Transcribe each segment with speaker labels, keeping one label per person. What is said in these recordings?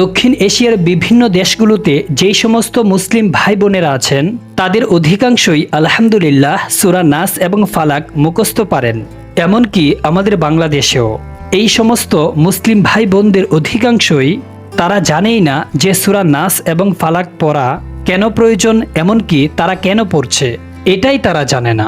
Speaker 1: দক্ষিণ এশিয়ার বিভিন্ন দেশগুলোতে যেই সমস্ত মুসলিম ভাই বোনেরা আছেন, তাদের অধিকাংশই আলহামদুলিল্লাহ সুরা নাস এবং ফালাক মুখস্থ পারেন। এমনকি আমাদের বাংলাদেশেও। এই সমস্ত মুসলিম ভাই বোনদের অধিকাংশই তারা জানেই না যে সুরা নাস এবং ফালাক পড়া কেন প্রয়োজন, এমনকি তারা কেন পড়ছে, এটাই তারা জানে না।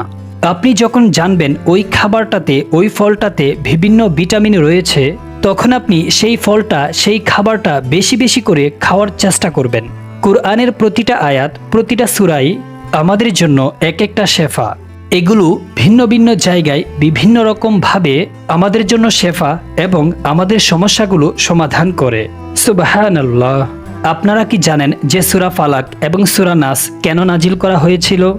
Speaker 1: আপনি যখন জানবেন ওই খাবারটাতে, ওই ফলটাতে বিভিন্ন ভিটামিন রয়েছে তখন আপনি সেই ফলটা, সেই খাবারটা বেশি বেশি করে খাওয়ার চেষ্টা করবেন। কোরআনের প্রতিটা আয়াত, প্রতিটা সুরাই আমাদের জন্য এক একটা শেফা। এগুলো ভিন্ন ভিন্ন জায়গায় বিভিন্ন রকমভাবে আমাদের জন্য শেফা এবং আমাদের সমস্যাগুলো সমাধান করে। সুবাহানাল্লাহ। আপনারা কি জানেন যে সুরা ফালাক এবং সুরা নাস কেন নাজিল করা হয়েছিল?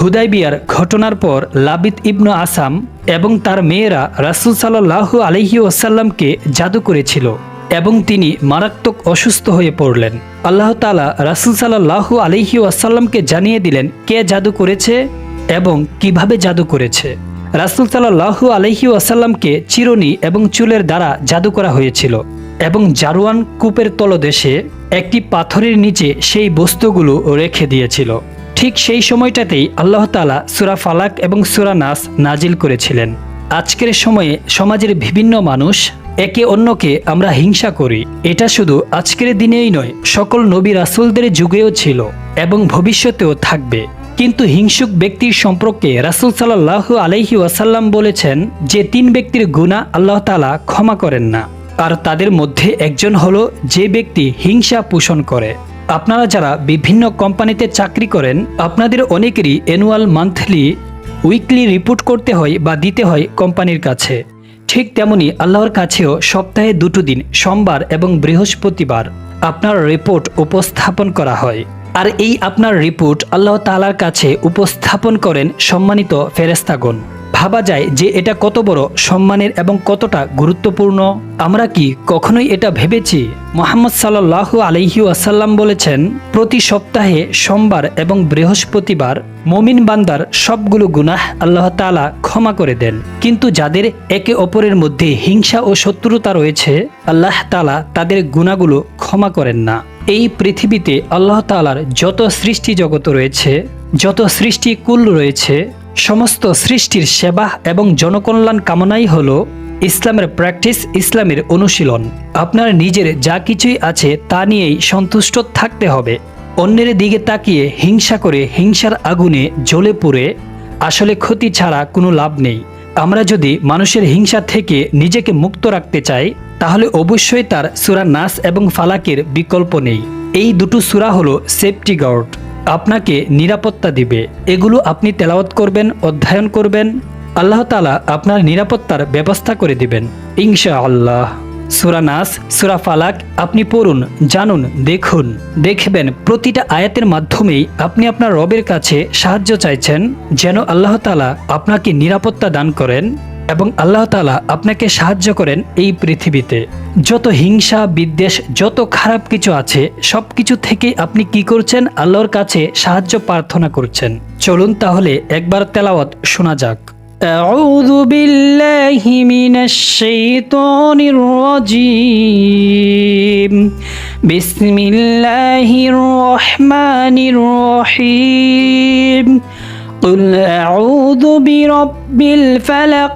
Speaker 1: হুদাইবিয়ার ঘটনার পর লাবিদ ইবনু আসাম এবং তার মেয়েরা রাসুল সাল্লাহু আলহি ওসাল্লামকে জাদু করেছিল এবং তিনি মারাত্মক অসুস্থ হয়ে পড়লেন। আল্লাহ তালা রাসুল সাল্লাহু আলহি ওয়াসাল্লামকে জানিয়ে দিলেন, কে জাদু করেছে এবং কীভাবে জাদু করেছে? রাসুল সাল্লাহু আলহি ওয়াসাল্লামকে চিরনি এবং চুলের দ্বারা জাদু করা হয়েছিল এবং জারুয়ান কূপের তলদেশে একটি পাথরের নিচে সেই বস্তুগুলো রেখে দিয়েছিল। ঠিক সেই সময়টাতেই আল্লাহ তালা সুরা ফালাক এবং সুরা নাস নাজিল করেছিলেন। আজকের সময়ে সমাজের বিভিন্ন মানুষ একে অন্যকে আমরা হিংসা করি। এটা শুধু আজকের দিনেই নয়, সকল নবী রাসুলদের যুগেও ছিল এবং ভবিষ্যতেও থাকবে। কিন্তু হিংসুক ব্যক্তির সম্পর্কে রাসুল সাল্লাহ আলহি ওয়াসাল্লাম বলেছেন যে তিন ব্যক্তির গুণা আল্লাহ তালা ক্ষমা করেন না। আর তাদের মধ্যে একজন হলো যে ব্যক্তি হিংসা পোষণ করে। আপনারা যারা বিভিন্ন কোম্পানিতে চাকরি করেন, আপনাদের অনেকেরই অ্যানুয়াল মান্থলি উইকলি রিপোর্ট করতে হয় বা দিতে হয় কোম্পানির কাছে। ঠিক তেমনি আল্লাহর কাছেও সপ্তাহে দুটো দিন, সোমবার এবং বৃহস্পতিবার, আপনার রিপোর্ট উপস্থাপন করা হয়। আর এই আপনার রিপোর্ট আল্লাহ তালার কাছে উপস্থাপন করেন সম্মানিত ফেরেস্তাগণ ভাবা যায় যে এটা কত বড় সম্মানের এবং কতটা গুরুত্বপূর্ণ। আমরা কি কখনোই এটা ভেবেছি? মোহাম্মদ সাল্লাহ আলহি আসাল্লাম বলেছেন, প্রতি সপ্তাহে সোমবার এবং বৃহস্পতিবার মমিন বান্দার সবগুলো গুনাহ আল্লাহ তালা ক্ষমা করে দেন। কিন্তু যাদের একে অপরের মধ্যে হিংসা ও শত্রুতা রয়েছে, আল্লাহ তালা তাদের গুণাগুলো ক্ষমা করেন না। এই পৃথিবীতে আল্লাহ তালার যত সৃষ্টি জগত রয়েছে, যত সৃষ্টি কুল রয়েছে সমস্ত সৃষ্টির সেবা এবং জনকল্যাণ কামনাই হল ইসলামের প্র্যাকটিস, ইসলামের অনুশীলন। আপনার নিজের যা কিছুই আছে তা নিয়েই সন্তুষ্ট থাকতে হবে। অন্যের দিকে তাকিয়ে হিংসা করে হিংসার আগুনে জ্বলে পুড়ে আসলে ক্ষতি ছাড়া কোনো লাভ নেই। আমরা যদি মানুষের হিংসা থেকে নিজেকে মুক্ত রাখতে চাই, তাহলে অবশ্যই তার সুরা নাস এবং ফালাকের বিকল্প নেই। এই দুটো সুরা হলো সেফটি গার্ড আপনাকে নিরাপত্তা দিবে। এগুলো আপনি তেলাওয়াত করবেন, অধ্যয়ন করবেন। আল্লাহ তালা আপনার নিরাপত্তার ব্যবস্থা করে দিবেন। ইনশা আল্লাহ সুরা নাস, সুরা ফালাক, আপনি পড়ুন, জানুন, দেখুন। দেখবেন প্রতিটা আয়াতের মাধ্যমেই আপনি আপনার রবের কাছে সাহায্য চাইছেন, যেন আল্লাহ তালা আপনাকে নিরাপত্তা দান করেন। এবং আল্লাহ তালা আপনাকে সাহায্য করেন এই পৃথিবীতে যত হিংসা বিদ্বেষ যত খারাপ কিছু আছে সব কিছু থেকে আপনি কি করছেন আল্লাহর কাছে সাহায্য প্রার্থনা করছেন চলুন তাহলে একবার তেলাওয়াত শোনা যাক أعوذ بالله من الشيطان الرجيم بسم الله الرحمن الرحيم قل أعوذ برب الفلق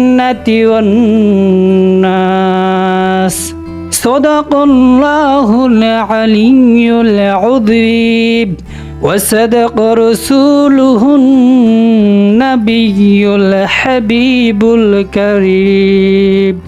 Speaker 1: الجنة والناس. صدق الله العلي العظيم. وصدق رسوله النبي الحبيب الكريم.